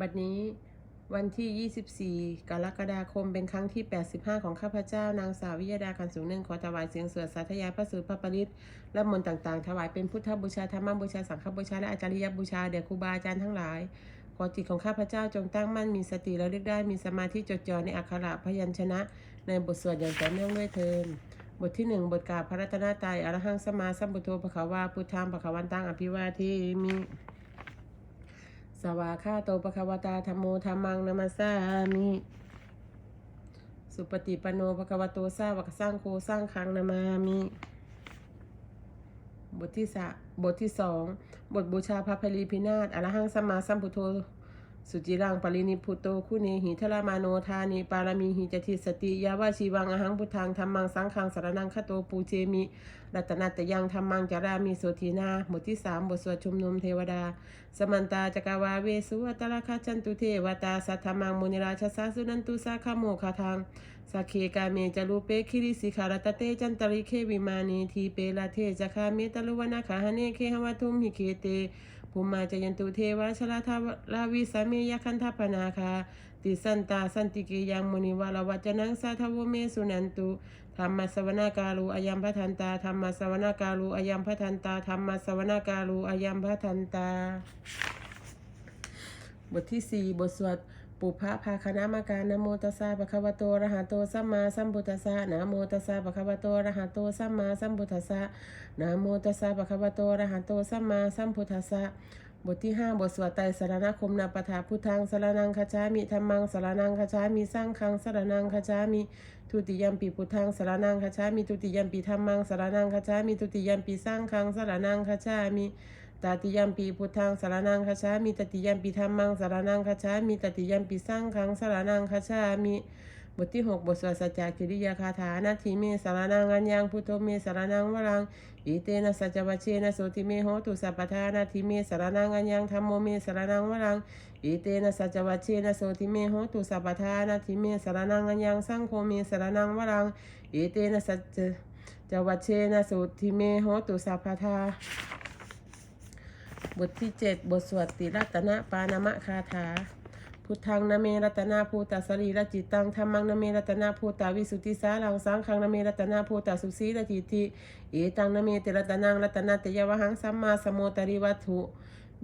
บัดนี้วันที่ 24 กรกฎาคมเป็นครั้งที่ 85 ของข้าพเจ้านางสาววิยดากันสูงเนื่องขอถวายเสียงสวดสาธยายพระสูตรพระปริตและมนต์ต่างๆ ถวายเป็นพุทธบูชาธรรมบูชาสังฆบูชาและอาจาริยบูชาแด่ครูบาอาจารย์ทั้งหลาย ขอจิตของข้าพเจ้าจงตั้งมั่นมีสติระลึกได้มีสมาธิจดจ่อในอักขระพยัญชนะ ในบทสวดอย่างต่อเนื่องด้วยเทินบทที่หนึ่งบทกาพระรัตนตรัยอรหังสมาสัมพุโธภควาพุทธังภควันตังอภิวาเทมิ สวาคาโตปะควตาธรรมโมธรรมังนามาสามิสุปฏิปโนปะควโตสาวกสร้างโคสร้างคังนามามิบทที่สะบทที่สองบทบูชาพระพลีพินาศอรหังสัมมาสัมพุทโธ สุจิรังปรินิพุโตคุเนหิทรามาโนทานิปารมีหิจติสติยาวาชีวังอหังพุทธังธรรมังสังฆังสารนังคโตปูเจมิรัตนัตยังธรรมังจารามีโสทีนาบทที่สามบทสวดชุมนุมเทวดา สมันตาจักรวาเวสุอัตราคาจันตุเทวตาสัทธมังมุนิราชสาสุนันตุสาขโมคาทังสักเคกาเมจารูเปคิริสิขารตเตจันตริเควิมานีทีเปลาเทจคาเมตลุวนาคาหเนเคหวัตุมหิเคเต ภูมาจยันตุเทวาชลาทาลาวิสามียคันทปนาคาติสันตาสันติกิยังมุนิวาลวัจนังสาทวเมสุนันตุธรรมสวนากาลูอายัมพัทันตาธรรมสวนากาลูอายัมพัทันตาธรรมสวนากาลูอายัมพัทันตา บทที่สี่บทสวด ปุพะภาคณามาการนโมตัสสะปะคะวะโตระหะโตสัมมาสัมพุทธัสสะนะโมตัสสะปะคะวะโตระหะโตสัมมาสัมพุทธัสสะนะโมตัสสะปะคะวะโตระหะโตสัมมาสัมพุทธัสสะบทที่ห้าบทสวดไตรสรณคมนาปทาพุทธังสรนังคาจามิธรรมังสรนังคาจามิสร้างคังสรนังคาจามิทุติยมปีพุทธังสรนังคาจามิทุติยมปีธรรมังสรนังคาจามิทุติยมปีสร้างคังสรนังคาจามิ ตาติยัมปีพุทธังสารนังคาชามิตติยัมปีธรรมังสารนังคาชามิตติยัมปีสังฆังสารนังคาชามิบทที่หกบทสวดสัจจกิริยาคาถานาทีเมสารนังอัญญังพุทโธเมสารนังวรังอิเตนะสัจจวัชเชนะโสติเมโหตุสัพพทานาทีเมสารนังอัญญังธรรมโมเมสารนังวรังอิเตนะสัจจวัชเชนะโสติเมโหตุสัพพทานาทีเมสารนังอัญญังสังโฆเมสารนังวรังอิเตนะสัจจวัชเชนะโสติเมโหตุสัพพทา บทที่ 7 บทสวดติรัตนะปานามะคาถา พุทธังนเมรัตนาภูตาสรีรจิตตังธรรมังนเมรัตนาภูตาวิสุทธิสาลังสังขังนเมรัตนาภูตาสุสีรจิติเอตังนเมติรัตนังรัตนาเตยวหังสัมมาสมโมตริวัตถุ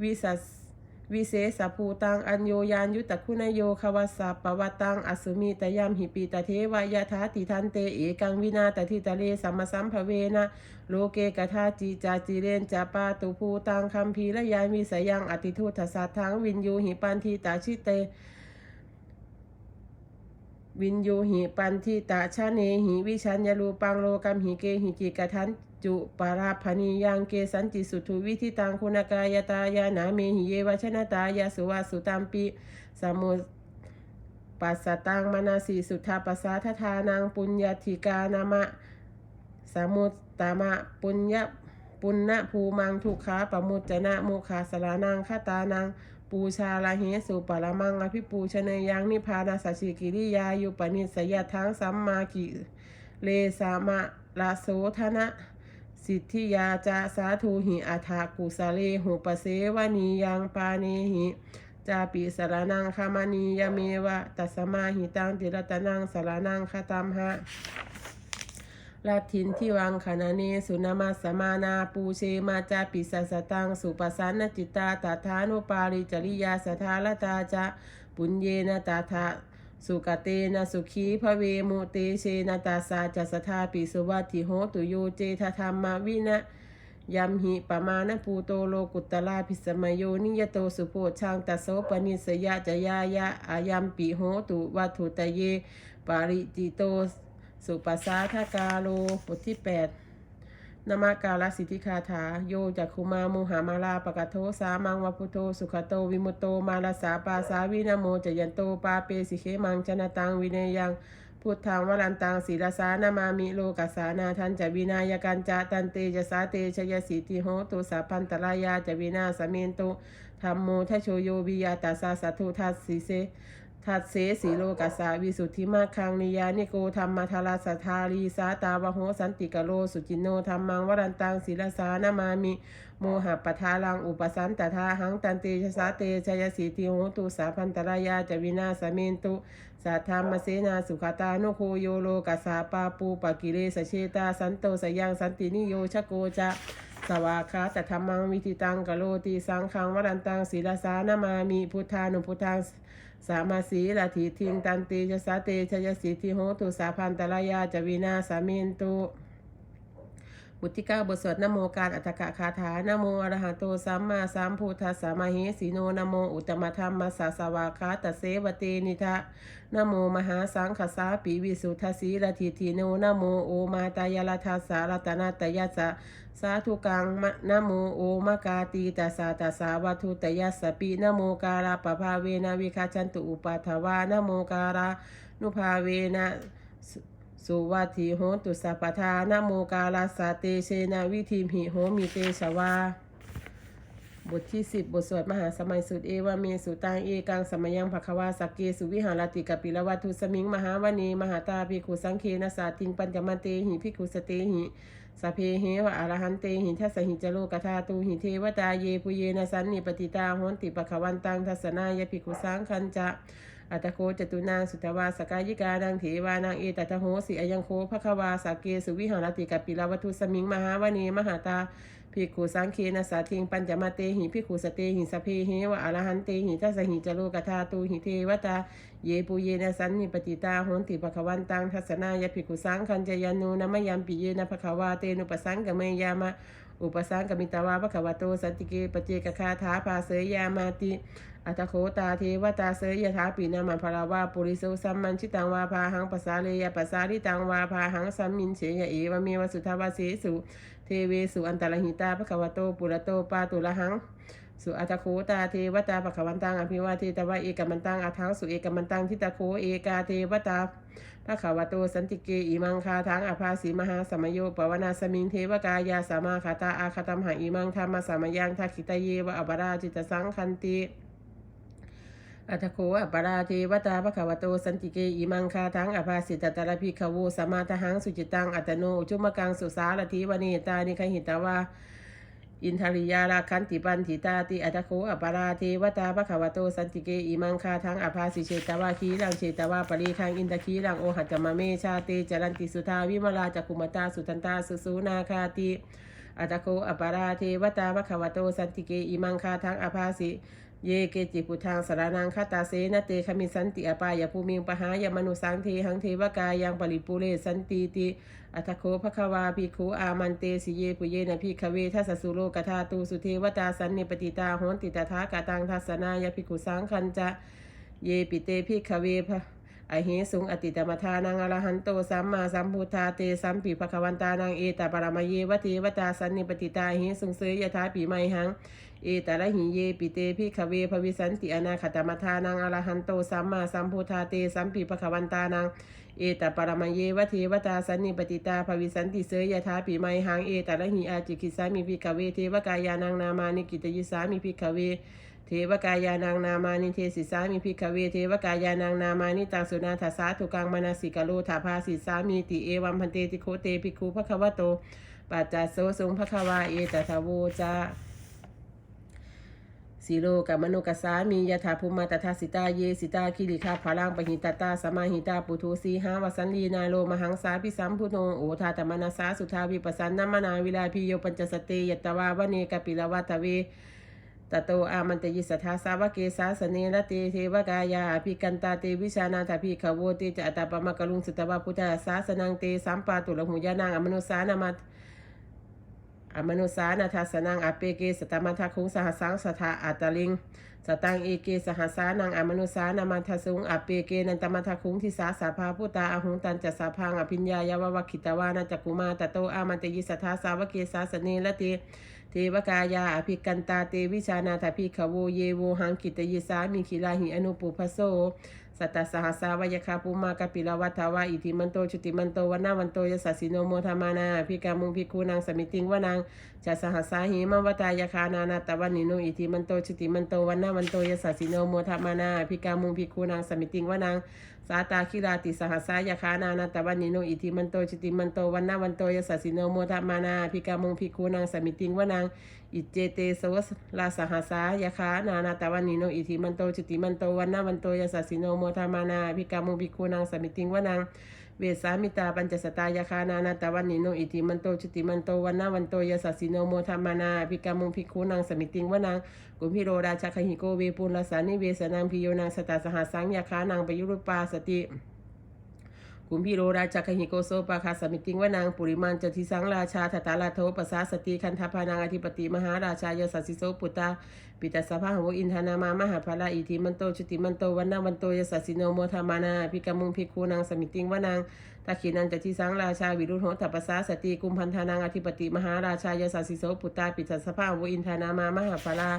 วิสัส วิเศษภูตังอัญโยยานยุตตะคุณโยควาสาปวัตตังอสุมีตยามหิปีตเทวายาธาติทันเตเอกังวินาตทิตะเลสัมมสัมภเวนะโลเกกทาจิจาจิเรนจาปาตุภูตังคัมภีระยานวิสยังอติทุตสัทธังวินยูหิปันทีตาชิเตวินโยหิปันทิตาชาเนหิวิชัญญารูปังโลกัมหิเกหิจิกทัน จุปาราพณียังเกสันติสุทุวิธิตังคุณกายตายานาเมหิเยวชนะตายาสุวาสุตัมปิสมุปัสสตังมนาสีสุทธาปัสสาทานังปุญญาธิกานามะสมุตตามะปุญญปุณณภูมังทุกขาปมุจจนะโมคาสลานังคาตานังปูชาลาเหสุปรมังอภิปูชเนยังนิพานาสิกิริยายุปนิสยทังสัมมากิเลสามะลาโสธนะ สิทธิยาจาสาธุหิอัฐากุสเลหุปเสวนียังปาเนหิจาปิสารนังคามานียเมวะตัสมาหิตังติรตนังสารนังคตัมหะลาทินที่วังขณะเนสุนามาสมานาปูเชมาจาปิสัสตังสุปสันนจิตตาตถานุปาริจริยาสทาลตาจะปุญเยนะตถา สุกเตนะสุขีพระเวมุเตเชนตาสาจัสทาปิสุวัติโหตุโยเจทธรรมวินะยัมหิปมาณปูโตโลกุตตลาภิสมโยนิยโตสุโพชังตัสโสปนิสยะจยายะอายัมปิโหตุวัตถุตเย ปาริจิโต สุปัสสาทกาโลบทที่8 นามากาลสิทธิคาถา โยจักคุมามุหามาลาปะกะโทสามังวพุโตสุขโตวิมุโตมาลาสาปาสาวินโมจยันโตปาเปสิเคมังชนะตังวินยังพุทธังวรันตังศีลสานามามิโลกัสานาทันจะวินายกันจะตันเตจะสาเตชยสิทิโหตุสัพพันตรายาจะวินาสเมนโตธรรมโมทโชโยวิยาตาสาสัทุทัสสิเส ทัดเสสีโลกัสสาวิสุทธิมาคังนิยานิโกธรรมทาราสทารีสาตาวโหสันติกโลสุจินโนธรรมังวรันตังศิลสานามามิ โมหะปทาลังอุปสันตทาหังตันเตชะสาเตชยสีติโหตุสาพันตรายาจวินาสเมนตุสัทธามเสนาสุขตานุโคโยโลกัสสาปาปูปกิเลสเชตาสันโตสยังสันตินิโยชโกจะสวากาตธรรมังวิธิตังกโลติสังขังวรันตังศีลสานามามิพุทธานุพุทธัง สามาสีลาทิทิงตันติจะสาเตชยสิทธิโหตุสาพันตรายาจวีนาสามินตุ บุตรที่เก้าบทสวดนโมการอัตถกะคาถานโมอรหันโตสัมมาสัมพุทธัสสะมะเหสีโนนโมอุตตมธรรมมัสสะสวากขาตเสวเตนิทะนโมมหาสังคสาปีวิสุทธสีลทิทิโนนโมโอมาตายาลทัสสะรัตนาตยัสสะสาธุกังมะนโมโอมกาตีตัสสะตัสสะวัตุตยัสสะปินโมการาปภาเวนวิคาชันตุอุปัฏฐวานโมการานุภาเวนะ สุวัตถิโหตุสัพพทานโมกาลาสาเตเชนาวิธีมหิโหมิเตชวาบทที่สิบบทสวดมหาสมัยสุดเอวาเมสุตังเอกังสมยังภควาสักเกสุวิหารติกปิลวัตุสมิงมหาวณีมหาตาภิกขุสังเคนะสาติงปัญจมันเตหิภิกขุสเตหิสเพเหวะอรหันเตหิทัสหิจโลกธาตูหิเทวตาเยปุเยนะสันนิปติตาโหนติปะขวันตังทัสนายภิกขุสังคัญจะ อัตโคจตุนางสุตวาสกายิกานางเถวานางเอตตะโหสิอายังโคภควาสากเกสุวิหารติกปิลาวัตุสมิงมหาวณีมหาตาภิกขุสังเคนะสาทิงปัญจมาเตหิภิกขุสเตหิสเพเหวะอรหันเตหิทัสหิจโลกธาตูหิเทวตา เยปุเยนะสันนิปติตาโหนติปะขวันตังทัสนายภิกขุสังคัญจยานุนะมยัมปิเยนะภควาเตนุปสังกเมยามะ อุปสังกมิตาวาภควโตสันติเกปเจกคาถาภาเสยยามาติ อัตโคตาเทวตาเสยยถาปีนามาภราวาปุริโสสัมมันชิตังวาพาหังปสาเลยปสาริตังวาพาหังสัมมินเฉยเอวเมวสุทาวาเสสุ เทเวสุอันตรหิตาภควโตปุระโตปาตุละหังสุอัตโคตาเทวตาภควันตังอภิวาเทตวะเอกมันตังอัทังสุเอกมันตังทิตาโคเอกาเทวตา ภควโตสันติเกอิมังคาทังอภาสีมหาสมโยปวนาสมิงเทวกายาสามาคาตาอาคตัมหาอิมังธรรมสามยังทักขิตเยวะอบราจิตสังคันติอัตโคอัปราเทวตาภควโตสันติเกอิมังคาทังอภาสิตตระพิขโวสมาทหังสุจิตังอัตโนอุจุมกังสุสารทิวเนตานิคหิตาวา อินทริยาราคันติปันติตาติอัตโคอัปราเทวตาภควโตสันติเกอิมังคาทังอภาสิเชตวาคีรังเชตวาปริคังอินทคีรังโอหัจจมะเมชาเตจรันติสุทาวิมลาจักุมตาสุทันตาสุสูนาคาติอัตโคอัปราเทวตาภควโตสันติเกอิมังคาทังอภาสิ เยเกจิพุทธังสารนังคาตาเสนเตคมิสันติอปายภูมิงปหายมนุสังเทหังเทวกายังปริปุเรสันติติอัตโคภควาภิกขุอามันเตสิเยปุเยนะภิกขเวทัสสุโลกธาตูสุเทวตาสันนิปติตาโหนติตถากาตังทัสนายภิกขุสังคันจะเยปิเตภิกขเวภะอเหสุงอติตมทานังอรหันโตสัมมาสัมพุทธาเตสัมปิภควันตานังเอตปรมเยวเทวตาสันนิปติตาเหสุงเสยยถาปีไมหัง เอตระหิเยปิเตภิกขเวภวิสันติอนาคตมทานังอรหันโตสัมมาสัมพุทธาเตสัมปิภควันตานังเอตปรมเยวเทวตาสันนิปติตาภวิสันติเสยยถาปีไมหังเอตระหิอาจิกิสามิภิกขเวเทวกายานังนามานิกิตยิสามิภิกขเวเทวกายานางนามานิเทศิสามิพิกขเวเทวกายานางนามานิตังสุนาทัสสาทุกังมนาสิกาโลถาภาสิสามีติเอวัมพันเตติโคเตปิคูภควโตปัจจโสสงภควาเอตทะโวจา สีโลกัมโนกัสสามียถาภูมาตถาสิตาเยสิตาคิริคาพาลังปหิตตาสมาหิตาปุถุสีหาวสันลีนาโลมหังสาพิสัมพุโนโอทาตมนาสาสุทาวิปัสสันนมนาวิลาพิโยปัญจสตเตยตวาวเนกปิลวัตเวตโตอามันตยิสทาสาวกเกสาสเนรเตเทวกายาภิกันตาเตวิชานาถาภิกขโวเตจะอัตตปมะกะลุงสุตวะพุทธาสาสนังเตสัมปาตุลหุยานางอมนุสานามัต อมนุสานาทัสนังอเปเกสตมัทคุงสหสังสถาอัตตลิงสตังเอเกสหสานังอมนุสานามันทสุงอเปเกนันตมัทคุงทิสาสาภาพุตาอหุงตันจัสสาพังอภิญญายาววคิตวานาจักุมาตโตอามันตยิสทาสาวกเกสาสเนระเตเทวกายาอภิกันตาเตวิชานาถาภิกขโวเยโวหังกิตยิสามิคิลาหิอนุปุพโส สัตตสหัสวาวยคาภูมากปิลวัฏวาอิทิมันโตชุติมันโตวันนาวันโตยสัสสิโนโมธามานาพิกามุงพิคูนางสมิติงวนังจะสหัสาหิมวตายคานานาตวันนิโนอิทิมันโตชุติมันโตวันนาวันโตยสัสสิโนโมธามานาพิกามุงพิคูนางสมิติงวนัง สาตาคิราติสหัสายคานานาตวันนิโนอิทิมันโตชิติมันโตวันนาวันโตยสัสสิโนโมทามานาพิกามุงพิคูนางสมิติงวนังอิเจเตสวสลาสหัสายาคานานาตะวันนิโนอิทิมันโตจิติมันโตวันนาวันโตยสัสสิโนโมทามานาพิกามุภิกขุนางสมิติงวนัง เวสามิตาปัญจสตายาคานานาตาวันนิโนอิทิมันโตชุติมันโตวันนาวันโตยาสัสสิโนโมทามานาพิกามุภิกขุนางสมิติงวนังกุมพิโรราชาคหิโกเวปุลลสานิเวสนางพิโยนางสตาสหัสสังยาคานางปยุรุปาสติ กุมพีโรราชคหิโกโซปาคาสมิติงวนางปุริมันจติสังราชาทตาลาโทปสาสติคันธพานางอธิปติมหาราชายสัสสิโสปุตตาปิตาสภาหวอินทานามามหาภาลาอิทิมันโตชุติมันโตวันนาวันโตยสัสสิโนโมธามานาพิกามุงพิคูนางสมิติงวนาง ตาขีนันจติสังราชาวิรุธโหตปสาสติกุมพันธานางอธิปติมหาราชายสัสสิโสปุตตาปิตาสภาหวอินทานามามหาภาลา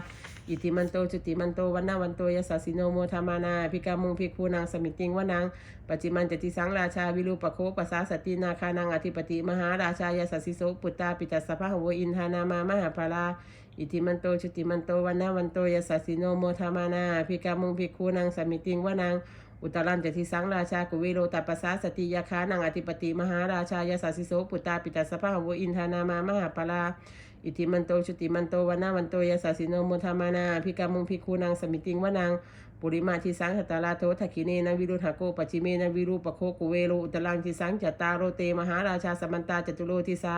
อิทิมันโตจุติมันโตวันนาวันโตยสสิโนโมธามานาพิกามุงพิคูนางสมิติงวนางปัจจิมันจติสังราชาวิรูปโคปัสสาสตินาคานังอธิปติมหาราชายสสิโสปุตตาปิตัสสะพะหวอินทานามามหาภาลาอิทิมันโตชุติมันโตวันนาวันโตยสสิโนโมทามานาพิกามุงพิคูนางสมิติงวานาง อุตรันจติสังราชากุเวโรตัปสาสติยาคานังอธิปติมหาราชายสัสสิโสปุตตาปิตัสสะพะหวอินทานามามหาภาลาอิทิมันโตชุติมันโตวนนาวันโตยสัสสิโนโมทามานาพิกามุงพิคูนางสมิติงวนางปุริมาทิสังหตาลาโททักขิเนนวิรุธโกปัจจิเมนวิรูปโคกุเวโรอุตลังทิสังจัตตาโรเตมหาราชาสมันตาจตุโรทิสา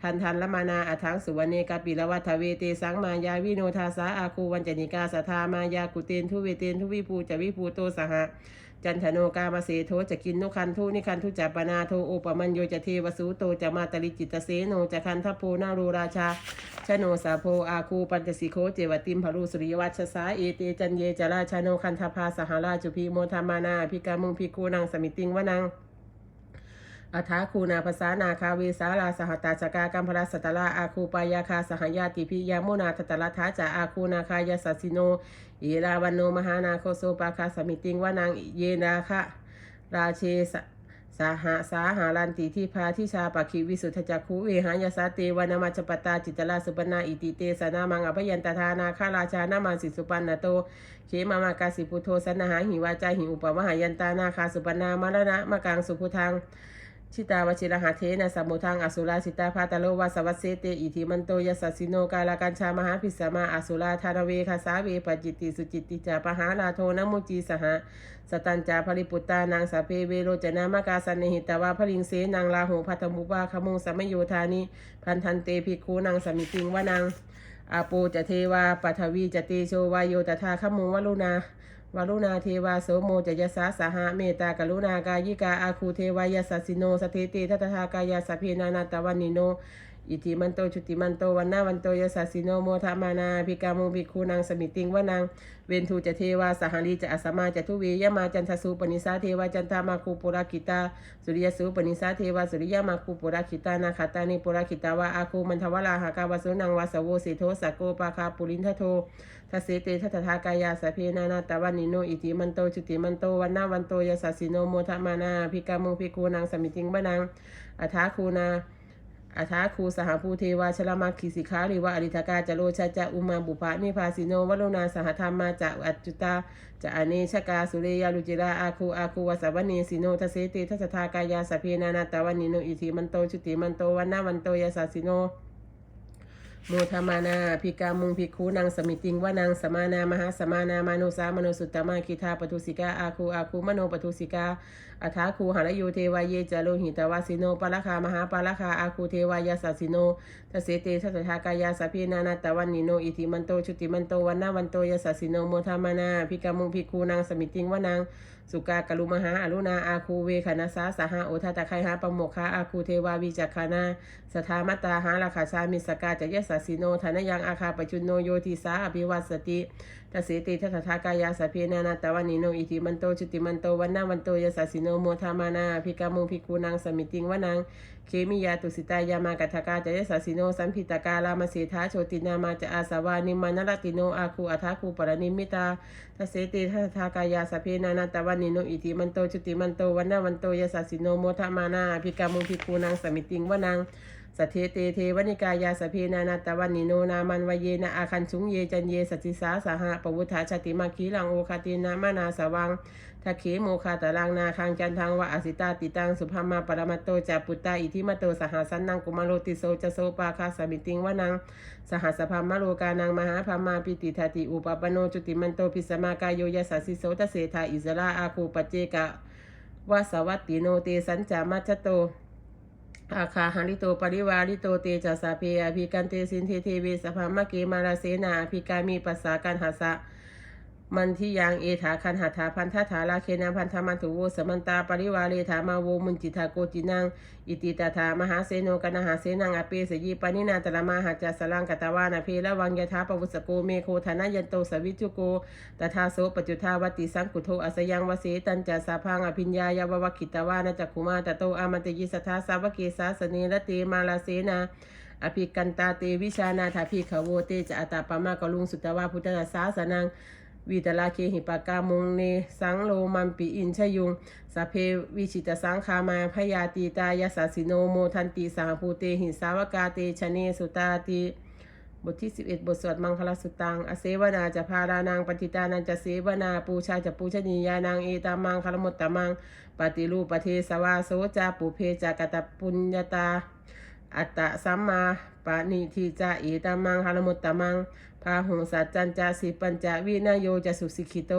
ทันทันละมานาอัทังสุวรรณกาปิละวัฏเวเตสังมายาวิโนทาสาอาคูวันจนิกาสทามายากุเตนทุเวเตนทุวิภูจวิภูโตสหะ จันทโนกามาเสโทจะกินนุคันทุนิคันทุจัปนาโทโอปมัญโยจะเทวสูโตจะมาตริจิตเสโนจะคันทโพนารูราชาชโนสาโพอาคูปัญจสิโคเจวติมพารุสุริยวัชสาเอเตจันเยจาราชโนคันทภาสหราจุพีโมธามานาพิกามุงพิกูนังสมิติงวนัง อัฐาคูนาภาษานาคาเวสาลาสหตาจกากัมพราสตลาอาคูปายาคาสหยาติพิยามุนาทตละทาจาอาคูนาคายาสัสิโนเอราวันโนมหานาโคโซปาคาสมิติงวานางเยนาคะราเชสสาหาสาหารันติที่พาทิชาปะคิวิสุทธจักขุเวหายาสาเตวานามาจปตาจิตลาสุปนาอิติเตสนามังอภยันตทานาคาราชานามาสิสุปันนโตเขมามากาสิพุโทสนหาหิวาจาหิอุปมหายันตานาคาสุปนามารณะมะกังสุพุทัง ชิตาวชิรหาเทนะสัมมุทังอสุราสิตาพาตโลวาสวัสเสเตอิทิมันโตยัสสิโนกาลากัญชามหาพิสมาอสุราธารเวคาสาเวปจิตติสุจิตติจาปหาลาโทนมุจีสหสตัญจาภริปุตตานางสาเพเวโรจนามกาสันเนหิตาวาพลิงเสนางลาโหพัทมุปาขมุงสมโยธานิพันธันเตภิกขุนางสมิติงวานางอาโปจะเทวาปัทวีจะเตโชวายโยตถาขมุงวลุนา วารุณาเทวาโสโมจยสาสหะเมตากรุณากายิกาอาคูเทวายาสสสิโนสเทเตทัตถากายาสพเพนานาตวันนิโนอิทิมันโตชุติมันโตวันนาวันโตยสัสสิโนโมทามานาภิกามุภิกขุนางสมิติงวานางเวนทูจะเทวาสหารีจะอสมาจะทุเวยมาจันทสุปนิสาเทวาจันทามาคูปุราคิตาสุริยสุปนิสาเทวาสุริยมาคูปุราคิตานาคาตานิปุราคิตาวาอาคูมันทวลาหากาวสุนังวาสโวสิโทสโกปาคาปุรินทโท ทัสเสเตทัตถากายาสพเพนานาตวันนิโนอิติมันโตจุติมันโตวันนาวันโตยสัสสิโนโมทมานาภิกามุภิกขุนางสมิติงบนังอัฐาคูนาอาทาคูสหภูเทวาชลมาคิสิขาริวะอริทกาจโรชาจะอุมาบุปะนิพาสิโนวโรนาสหธรรมาจะอัจจุตาจะอเนชกาสุเรยาลุจิราอาคูอาคูวสวเนสิโนทเสเตทัสทากายาสพเพนานาตวันนิโนอิทิมันโตจุติมันโตวันนาวันโตยสัสสิโน โมทมานาพิกามุงพิคูนางสมิติงว่านางสมานามหาสมานามานุสามโนสุตตมาคิทาปทุสิกาอาคูอาคูมโนปทุสิกาอัฐาคูหารโยเทวายเยจาโลหิตวาสิโนปะละคามหาปะละคาอาคูเทวายาสัสสิโนทเสเตทัสทากายาสพเพนานาตวันนิโนอิทิมันโตชุติมันโตวันนาวันโตยสัสสิโนโมทมานาพิกามุงพิคูนางสมิติงว่านาง สุกากลุมหาอรุณาอาคูเวคณสาสหาโอทัตะไคหาปโมคาอาคูเทวาวิจักขานาสทามตตาหาราคาชามิสกาจะยสัสสิโนธนยังอาคาปจุนโนโยติสาอภิวัสติ ติทัสเสติทัตถากายาสพเพนานาตวันนิโนอิทิมันโตจุติมันโตวันนาวันโตยสัสสิโนโมทามานาภิกามุภิกขุนังสมิติงวนังเคมิยาตุสิตายามากัทกาจะยสัสสิโนสัมพิตากาลามเสธาโชตินามาจะอาสวานิมานรติโนอาคูอัทาคูปรณิมิตาทัสเสติทัตถากายาสพเพนานาตวันนิโนอิทิมันโตจุติมันโตวันนาวันโตยสัสสิโนโมทามานาภิกามุภิกขุนังสมิติงวนัง สัทเทเตเทวนิกายาสพเพนานาตวันนิโนนามันวเยนะอาคันชุงเยจันเยสติสาสหะปวุฒาชติมาคีลังโอคาตินามานาสวังทักเขโมคาตาลังนาคังจันทังวะอสิตาติตังสุภามาปรมัตโตจาปุตตาอิทิมโตสหสันนังกุมาโลติโซจะโซปาคาสมิติงวนังสหสภามโลกานังมหาพามาปิติทาติอุปปโนจุติมันโตพิสมากายโยยสัสสิโสตเสธาอิสราอาคูปเจกะวาสวัตติโนเตสัญจามัชโต อาคาหัริโตปริวาริโตเตจัสสาเพอภิกันเตสินเทเทเวสภามะเกมาราเสนาอภิกามีปัสสากันหาสะ มันทิยังเอถาคันหาถาพันธถาลาเคนาพันธมันตุโวสมันตาปริวาเรถามาโวมุนจิตาโกจินังอิติตาถามหาเสโนกนหาเสนังอเปสยีปานินาตระมาหัจจสลังกตวานาเพละวังยถาปวุสโกเมโคธนายันโตสวิจุโกตถาโสปจุทาวติสังกุโทอสยังวเสตันจาสาพังอภิญญายาววคิตวานาจักขุมาตโตอามันตยิสทธาสาวเกสาสเนระเตมาลาเสนาอภิกันตาเตวิชานาถาภิขโวเตจะอัตตาปามากลุงสุตวาพุทธนาสาสนัง วิตลาเคหิปากามุงเน สังโลมันปิอินชยุงสเพวิชิตสังคามาพยาตีตายาสาสิโนโมทันติสหภูเตหิสาวกาเตชเนสุตาติบทที่ 11 บทสวดมังคลสุตัง อเสวนาจะพารานังปฏิตานันจะเสวนา ปูชาจะปูชนียานังเอตามังคลมุตตมัง ปฏิรูปเทสวาโสจาปุเพจากตปุญญาตา อัตตะสัมมาปานิทิจาอิตามังหารมุตตะมัง พาหุงสัจจันจาสิปัญจวินโยจะสุสิกิโต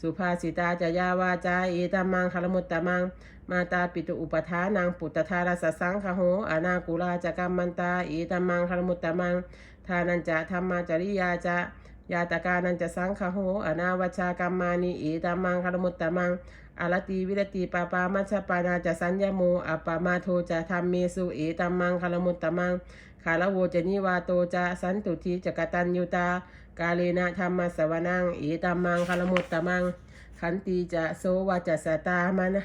สุภาสิตาจะยาวาจาอิตามังคารมุตตะมัง มาตาปิตุอุปทานังปุตตทารสสังคโหอานากุลาจะกัมมันตาอิตามังคารมุตตะมังทานันจะธรรมาจริยาจะ ยาตกานันจะสังคโหอนาวชากรรมานิอิตามังหารมุตตะมังอารตีวิรติปาปามัชปานาจะสัญญโมอปามาโทจะธรรมเมสุเอตัมังคารมุตตมังคาลโวจะนิวาโตจะสันตุทีจะกตัญยุตากาเลนะธรรมสวนังเอตัมังคารมุตตมัง ขันตีจะโสวาจะสตามานะ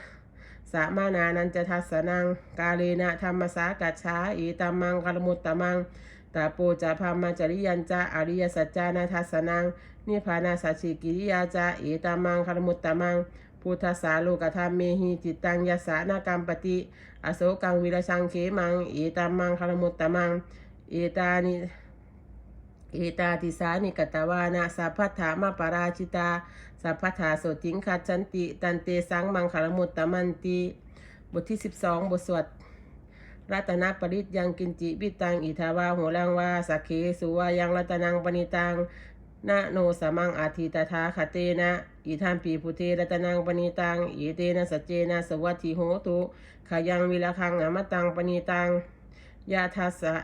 สามานานันจะทัสสนัง กาเลนะธรรมสากัจฉาเอตัมมังคารมุตตมัง ตาโปจะพามาจริยันจะอริยสัจจานาทัสนังนิพพานาสัจฉิกิริยาจะเอตัมมังคารมุตตมังพุทธสาโลกธรรมเมหิจิตตังยสสานากรรมปฏิอโศกังวิรชังเขมังเอตัมมังคารมุตตมังเอตานิเอตาติสานิกตวานะสัพพถามาปราชิตาสัพพถาโสติงคัจฉันติ ตันเตสังมังคารมุตตมันติ บทที่ 12 บทสวด รัตนปริตยังกินจิวิตังอิทาวาโหรังวาสักเคสุวายังรัตนังปณิตังนะโนสมังอาทิตถาคเตนะอิทัมปีพุเทรัตนังปณิตังอิเตนะสัจเจนะสวัตถิโหตุขายังวิลคังอมตังปณิตังยาทัสสะ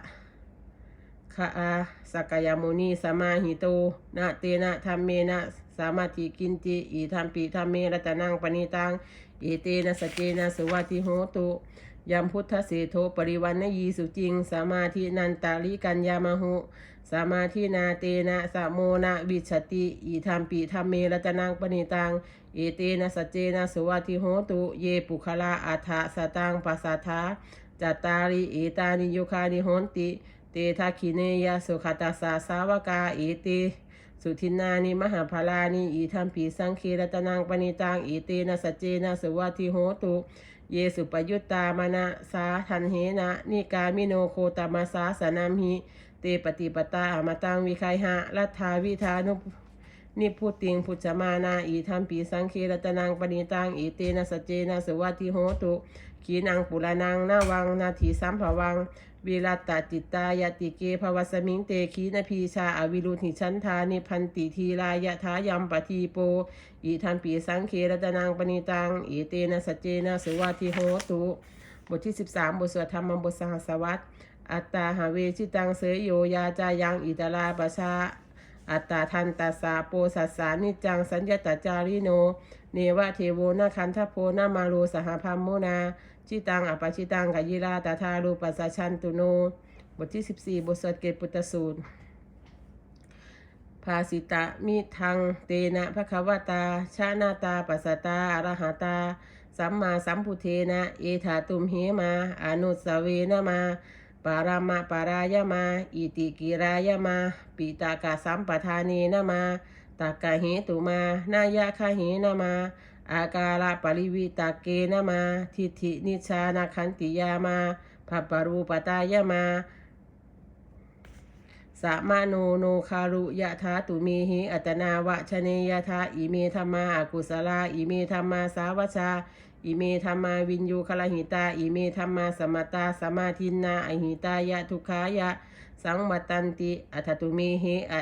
คะอาสกยมุนีสมาหิโตนะเตนะธรรมเมนะสามาธิกินจิอีธรรมปีธรรมเมรัตนังปณิตังเอเตนะสจเจนะสวัติโหตุ ยัมพุทธเสโทปริวันนยีสุจิง สมาธินันตาลิกัญญามหุสมาธินาเตนะสะโมนะวิชติอีธรรมปีธรรมเมรตนังปณิตังเอเตนะสเจนะสุวัติโหตุเยปุคลาอัฏฐสตังปัสสัทาจัตตาริเอตานิโยคานิโหนติเตทักขิเนยสุขตัสาสาวกาเอเตสุทินานิมหาภาลานิอีทัมปีสังคีรตนังปณิตัง เอเตนะสเจนะสวัติโหตุ เยสุปยุตตามนะสาทันเหนะนิกามิโนโคตมาสาสนามหิเตปฏิปตาอมตังวิคัยหะรัฐาวิธานุนิพุติงพุชมานาอีทัมปีสังเครตนางปณิตังอีเตนะสเจนะสวัติโหตุขีนังปุรานังนาวังนาทีสัมภวัง วิรัตตจิตตายติเกภวสมิงเตขีนพีชาอวิรุหิชันทานิพันติทีลายะทายัมปทีโปอีทัมปีสังเครตนังปณิตังอีเตนะสจเจนะสวัติโหตุ บทที่ 13 บทสวดธรรมบทสหัสวัตอัตตาหาเวชิตังเสยโยยาจายังอิตาลาปชาอัตตาทันตัสาโปสัสสานิจังสัญญตจาริโน เนวะเทโวนาคันทโพนามาโลสหพัมโมนา จิตังอปชิตังกายิราตาทารูปัสสชันตุโน บทที่14บทสวดเกตปุตตสูตร ภาสิตะมิทังเตนะภควตา ชานาตาปัสสตาอรหตา สัมมาสัมพุเทนะ เอธาตุมเหมา อนุสเวนะมา ปารามะปารายมา อิติกิรายมา ปิตากาสัมปทานีนะมาตากะเหตุมา นายะคาเหนะมา อาการะปริวิตาเกนมา ทิฏฐินิชานาคันติยามาภัปรูปตายมาสะมาโนโนคารุยะธาตุเมหิอัตนาวะชเนยะธาอิเมธรรมาอากุศลาอิเมธรรมาสาวชา อิเมธรรมาวินยูคลหิตา อิเมธรรมาสมตาสมาทินนาอหิตายะทุขายะ สังวัตันติอัตตุเมหิอะ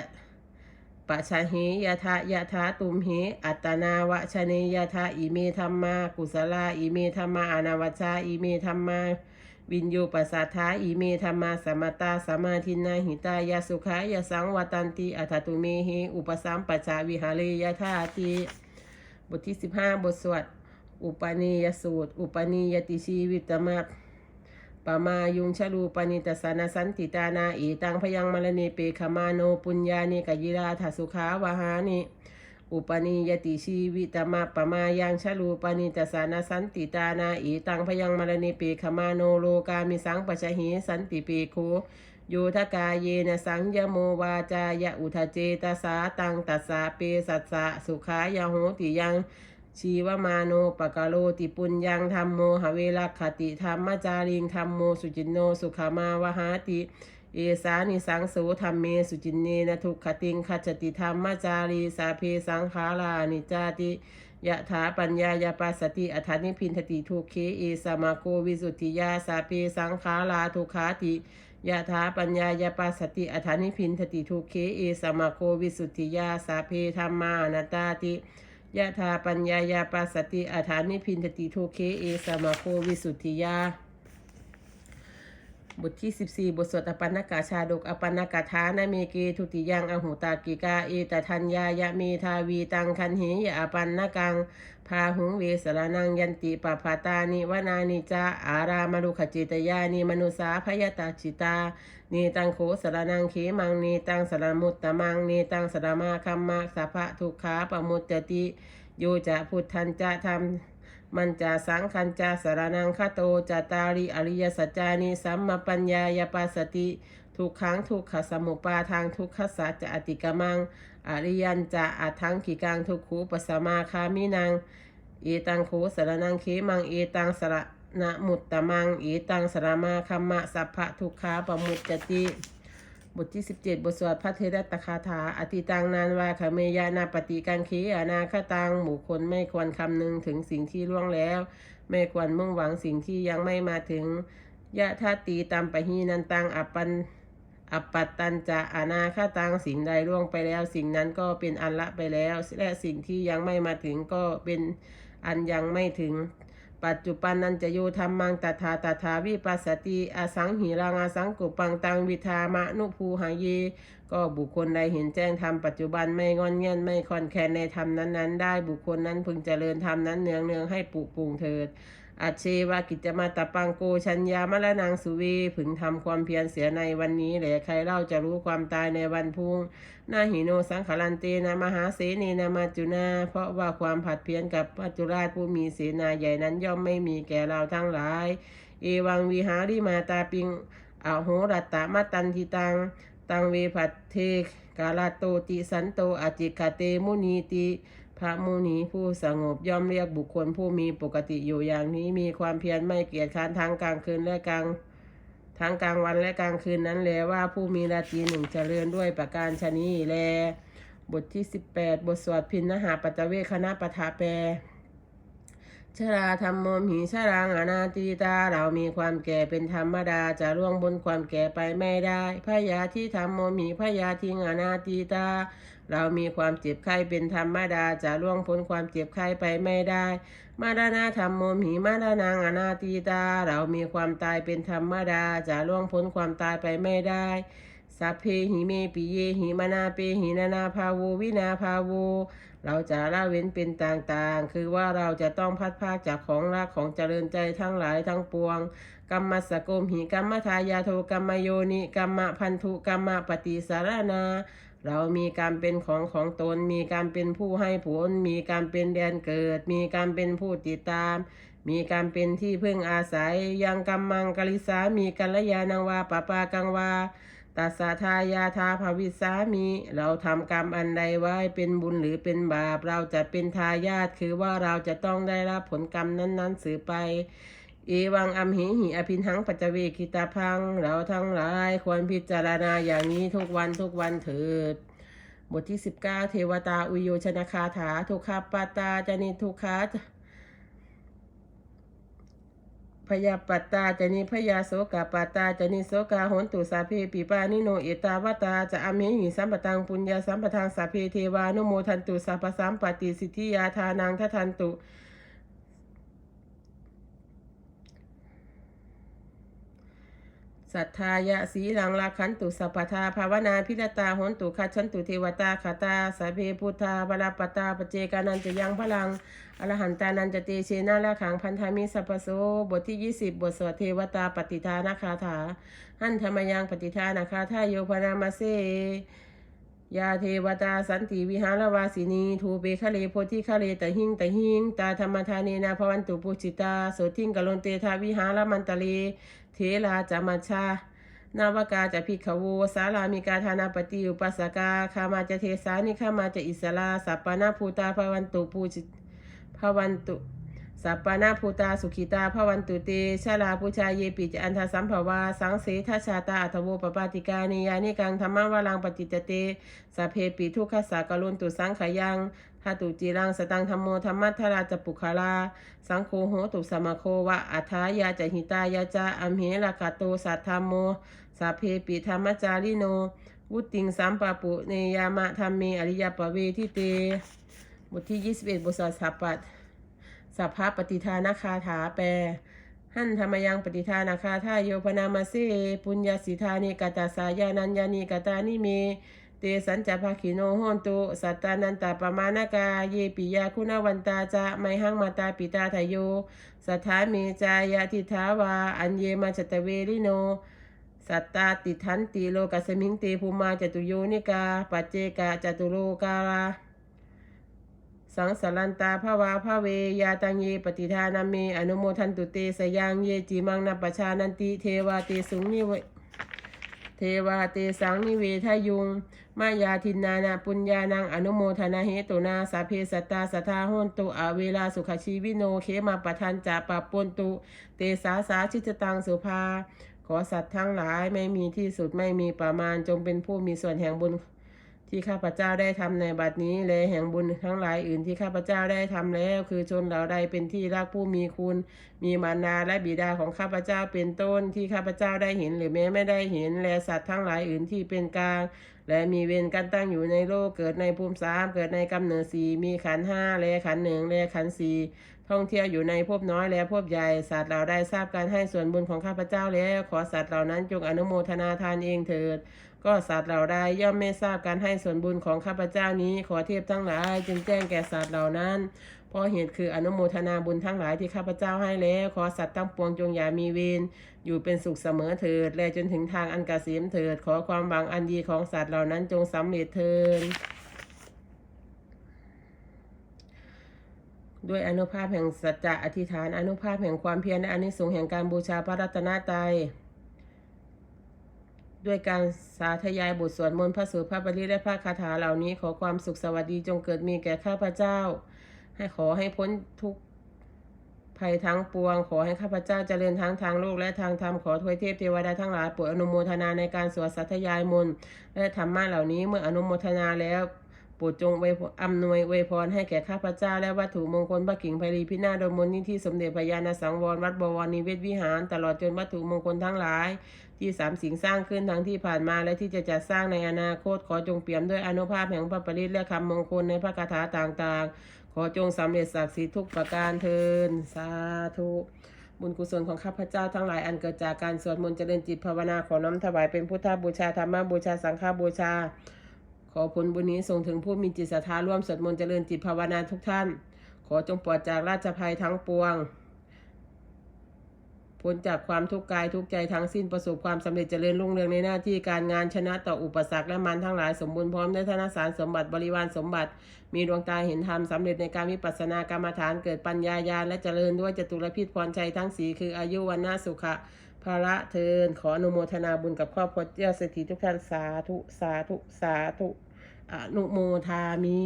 ปัชเหยะทะยะทะตุมเหอัตนาวะชเนยะทะอิเมธรรมา กุศลาอิเมธรรมาอนาวชาอิเมธรรมา วินโยปัสสัทธาอิเมธรรมาสมตาสมาทินนาหิตายาสุขายาสังวตันติอัตตุเมเหอุปสัมปชาวิหาเลยะธาติบทที่15บทสวดอุปนิยสูตร อุปนิยติชีวิตมัก ปมายุงชลูปนิตสานสันติตานาอีตังพยังมรณีเปขมาโนปุญญานิกยิราทัสุขาวหานิอุปนิยติชีวิตมาปมายังชลูปนิตสานาสันติตานาอีตังพยังมรณีปีขมาโนโลกามิสังปชหีสันติปีโคโยทกายเยนะสังยโมวาจายะอุทเจตสาตังตัสสะเปสัสสะสุขายโหติยัง ชีวมาโนปะกะโลติปุญญังธรรมโมหเวลคติธรรมจาริงธรรมโมสุจินโนสุขามาวหาติเอสานิสังโสธรรมเมสุจินเนนะทุกขติงขจติธรรมจารีสาเพสังขารานิจาติยะถาปัญญายาปัสสติอัฏฐานิพินทติทุเคเอสมาโกวิสุทธิยาสาเพสังขาราทุขาติยะถาปัญญายาปัสสติอัฏฐานิพินทติทุเคเอสมาโกวิสุทธิยาสาเพธรรมานาตาติ ยะถาปัญญายาปัสสติอัฏฐานิพินทติโทเคเอสมาโกวิสุทธิยา บทที่ 14 บทสวดอปันนกาชาดกอปันนกาทานาเมเกทุติยังอหุตากิกาเอตทัญญายะเมทาวีตังคันเหยอปันนกังพาหุงเวสรนังยันติปปาตานิวนานิจาอารามารุขจิตยานิมนุสาพยตาจิตา นีตังโขสรนังเขมังนีตังสรมุตตะมังนีตังสรมาคัมมะสัพพะทุกขาปมุตตติโยจะพุทธันจะธรรมมันจะสังคัญจาสารนังคโตจะตาริอริยสัจจานิสัมมาปัญญายาปัสสติทุกขังทุกขสมุปาทางทุกขสัจจะอติกมัง อริยันจะอัทังขีกังทุกขูปสมาคามินังเอตังโคสารนังเขมังเอตังสระ นะมุตตะมังเอตังสรามาคัมมะสัพพะทุกขาปมุตจติบทที่ 17 บทสวดพระเทระตคาถา อติตังนานวาคเมยานาปฏิกังคีอนาคตังบุคคลไม่ควรคำนึงถึงสิ่งที่ล่วงแล้ว ไม่ควรมุ่งหวังสิ่งที่ยังไม่มาถึงยะทัตตีตามปะหีนันตังอัปปันอัปปัตตันจะอนาคตังสิ่งใดล่วงไปแล้ว สิ่งนั้นก็เป็นอันละไปแล้ว และสิ่งที่ยังไม่มาถึงก็เป็นอันยังไม่ถึง ปัจจุบันนันจะโยธรรมังตถาตถาวิปัสสติอสังหิรังอสังกุปังตังวิธามะนุภูหายเยก็บุคคลใดเห็นแจ้งธรรมปัจจุบันไม่งอนเงียนไม่คอนแคนในธรรมนั้นๆ ได้บุคคลนั้นพึงเจริญธรรมนั้นเนืองเนืองให้ปุกปรุงเถิด อัจเชวากิจมาตปังโกชัญญามะละนางสุเวพึงทำความเพียรเสียในวันนี้แหละใครเล่าจะรู้ความตายในวันพุ่งนาหิโนสังขลันเตนะมหาเสนีนามาจุนา เพราะว่าความผัดเพี้ยนกับปัจจุราชผู้มีเสนาใหญ่นั้นย่อมไม่มีแก่เราทั้งหลาย เอวังวิหาริมาตาปิงอโหรัตตะมตันทิตัง ตังเวผัดเทกาลาโตติสันโตอจิกาเตมุนีติ พระมุนีผู้สงบย่อมเรียกบุคคลผู้มีปกติอยู่อย่างนี้มีความเพียรไม่เกียจค้านทั้งกลางคืนและกลางทั้งกลางวันและกลางคืนนั้นแลว่าผู้มีราตรีหนึ่งเจริญด้วยประการชนีแล บทที่ 18 บทสวดพินนหาปัจเวคณะปทาแปรชราธรรมโมหิชรังอนาตีตา เรามีความแก่เป็นธรรมดาจะล่วงบนความแก่ไปไม่ได้พยาที่ธรรมโมหิพยาทิงอนาตีตา เรามีความเจ็บไข้เป็นธรรมดาจะล่วงพ้นความเจ็บไข้ไปไม่ได้ มาดานาธรรมโมหิมาดานังอนาตีตา เรามีความตายเป็นธรรมดาจะล่วงพ้นความตายไปไม่ได้สัพเพหิเมปิเยหิมนาเปหินานาภาโววินาภาโว เราจะละเว้นเป็นต่างๆ คือว่าเราจะต้องพัดพรากจากของรักของเจริญใจทั้งหลายทั้งปวง กรรมสกมหิกรรมทายาโทกรรมโยนิกรรมพันธุกรรมปฏิสารนา เรามีการเป็นของของตน มีการเป็นผู้ให้ผล มีการเป็นแดนเกิด มีการเป็นผู้ติดตาม มีการเป็นที่พึ่งอาศัย ยังกรรมังกลิสามีกัลยาณังวาปปากังวาตัสสะทายาทาภวิสามี เราทำกรรมอันใดไว้เป็นบุญหรือเป็นบาป เราจะเป็นทายาทคือว่าเราจะต้องได้รับผลกรรมนั้น ๆ สืบไป เอวังอัมหิหิอภินหังปัจเวกิตาพัง เราทั้งหลายควรพิจารณาอย่างนี้ทุกวันทุกวันเถิด บทที่ 19 เทวตาอุโยชนคาถา ทุกขปาตาจนิทุกขาพยาปัตตาจนิพยาโสกาปัตตาจนิโสกาหนตุสาเพปิปานิโนเอตาวตาจะอเมหิสัมปตังปุญญาสัมปทางสาเพเทวานุโมทันตุสัพสัมปติสิทธิยาทานังทัทันตุ สัทธายะสีหลังลาคันตุสัพพทาภาวนาพิรตาหนตุคัจฉันตุเทวตาขาตาสาเพพุทธาบาลปตาปเจกานันจะยังพลังอรหันตานันจะเตเชนาละขังพันธามิสัพโสบทที่ 20 บทสวดเทวตาปฏิทานาคาถา หันธรรมยังปฏิทานาคาทาโยพนามาเซยาเทวตาสันติวิหารวาสินีทูเปคะเลโพธิคะเลตะหิงตะหิงตาธรรมทาเนนาภวันตุปุจิตาโสทิงกะลนเตทาวิหารมันตะเล เทลาจามัชชานาวกาจะพิขโวสารามิกาธานาปฏิอุปัสกาคามาจะเทสานิขามาจะอิสลาสัปปนาภูตาภวันตุปูจิภวันตุ สัปปานาภูตาสุขิตาภวันตุเตชาลาปุชาเยปิจอันทสัมภวา สังเสทชาตาอัตโวปปาติกานิยานิกังธรรมวาลังปฏิจเตสัพเพปิทุกขสากลุนตุสังขยังทาตุจีรังสตังธรรมโมธรรมัทธราจปุคาลา สังโฆโหตุสมโควะอัฏฐายาจหิตายาจาอัมเหระคาโตสัทธรรมโมสัพเพปิธรรมจาริโน วุติงสัมปะปุเนยามะธรรมเมอริยปเวทิเต บทที่ 21 บทสัพปัต สัพพะปฏิทานาคาถาแปลหันธรรมยังปฏิทานาคาทาโยพนามาเซปุญญาสิธานิกาตาสายานัญญานิกาตานิเมเตสัญจภาคิโนโหนตุสัตตานันตาปมานากาเยปิยาคุณวันตาจะไมหังมาตาปิตาทายโยสัทธาเมจายาทิทาวาอัญเยมาจตเวริโน สัตตาติทันติโลกัสมิงเตภูมาจตุโยนิกาปัจเจกาจตุโลกาลา สังสารันตาภาวาภาเวยาตังเยปฏิทานาเม อนุโมทันตุเตสยังเยจิมังนัปปชานันติเทวาเตสุงนิเวเทวาเตสังนิเวทายุง มายาทินนานาปุญญานังอนุโมทนาเหตุนาสาเพสตาสทาโหนตุอเวลาสุขชีวิโนเคมาปทันจาปะปนตุ เตสาสาชิตตังสุภา ขอสัตว์ทั้งหลายไม่มีที่สุดไม่มีประมาณจงเป็นผู้มีส่วนแห่งบุญ ที่ข้าพเจ้าได้ทำในบัดนี้และแห่งบุญทั้งหลายอื่นที่ข้าพเจ้าได้ทำแล้ว คือชนเหล่าใดเป็นที่รักผู้มีคุณ มีมารดาและบิดาของข้าพเจ้าเป็นต้นที่ข้าพเจ้าได้เห็นหรือแม้ไม่ได้เห็น และสัตว์ทั้งหลายอื่นที่เป็นกลาง และมีเวรกันตั้งอยู่ในโลกเกิดในภูมิสามเกิดในกำเนิดสี่มีขันห้าและขันหนึ่งและขันสี่ ท่องเที่ยวอยู่ในภพน้อยและภพใหญ่สัตว์เราได้ทราบการให้ส่วนบุญของข้าพเจ้าแล้ว ขอสัตว์เหล่านั้นจงอนุโมทนาทานเองเถิด ก็สัตว์เหล่าใดย่อมไม่ทราบการให้ส่วนบุญของข้าพเจ้านี้ ขอเทพทั้งหลาย จึงแจ้งแก่สัตว์เหล่านั้นเพราะเหตุคืออนุโมทนาบุญทั้งหลายที่ข้าพเจ้าให้แล้ว ขอสัตว์ทั้งปวงจงอย่ามีเวรอยู่เป็นสุขเสมอเถิด และจนถึงทางอันกเกษมเถิด ขอความหวังอันดีของสัตว์เหล่านั้นจงสำเร็จเถิด ด้วยอนุภาพแห่งสัจจะอธิษฐานอนุภาพแห่งความเพียรและอานิสงส์แห่งการบูชาพระรัตนตรัยด้วยการสาธยายบทสวดมนต์พระสูตรพระบาลีและพระคาถาเหล่านี้ขอความสุขสวัสดีจงเกิดมีแก่ข้าพเจ้า ให้ขอให้พ้นทุกภัยทั้งปวง ขอให้ข้าพเจ้าเจริญทั้งทางโลกและทางธรรมขอทวยเทพเทวดาทั้งหลายโปรดอนุโมทนาในการสวดสัทยายมนต์และธรรมะเหล่านี้เมื่ออนุโมทนาแล้ว โปรดจงไวยอำนวยอวยพรให้แก่ข้าพเจ้า และวัตถุมงคลพระกิ่งไพรีพินาศโดยมนต์นิธิสมเด็จพระญาณสังวรวัดบวรนิเวศวิหาร ตลอดจนวัตถุมงคลทั้งหลาย ที่สามสิ่งสร้างขึ้นทั้งที่ผ่านมาและที่จะจัดสร้างในอนาคตขอจงเปี่ยมด้วยอนุภาพแห่งพระปริตและคำมงคลในพระคาถาต่างๆ ขอจงสำเร็จศักดิ์สิทธิ์ทุกประการเทินสาธุบุญกุศลของข้าพเจ้าทั้งหลายอันเกิดจากการสวดมนต์เจริญจิตภาวนาขอน้อมถวายเป็นพุทธบูชาธรรมบูชาสังฆบูชา ขอผลบุญนี้ส่งถึงผู้มีจิตศรัทธาร่วมสวดมนต์เจริญจิตภาวนาทุกท่าน ขอจงปลอดจากราชภัยทั้งปวงพ้นจากความทุกข์กายทุกใจทั้งสิ้นประสบความสำเร็จเจริญรุ่งเรืองในหน้าที่การงานชนะต่ออุปสรรคและมันทั้งหลายสมบูรณ์พร้อมด้วยธนสารสมบัติบริวารสมบัติ มีดวงตาเห็นธรรมสำเร็จในการวิปัสสนากรรมฐานเกิดปัญญาญาณและเจริญด้วยจตุรพิษพรชัยทั้งสีคืออายุวันนาสุขะภาระเทินขออนุโมทนาบุญกับครอบครัวเจ้าเศรษฐีทุกท่านสาธุสาธุสาธุ อนุโมทามิ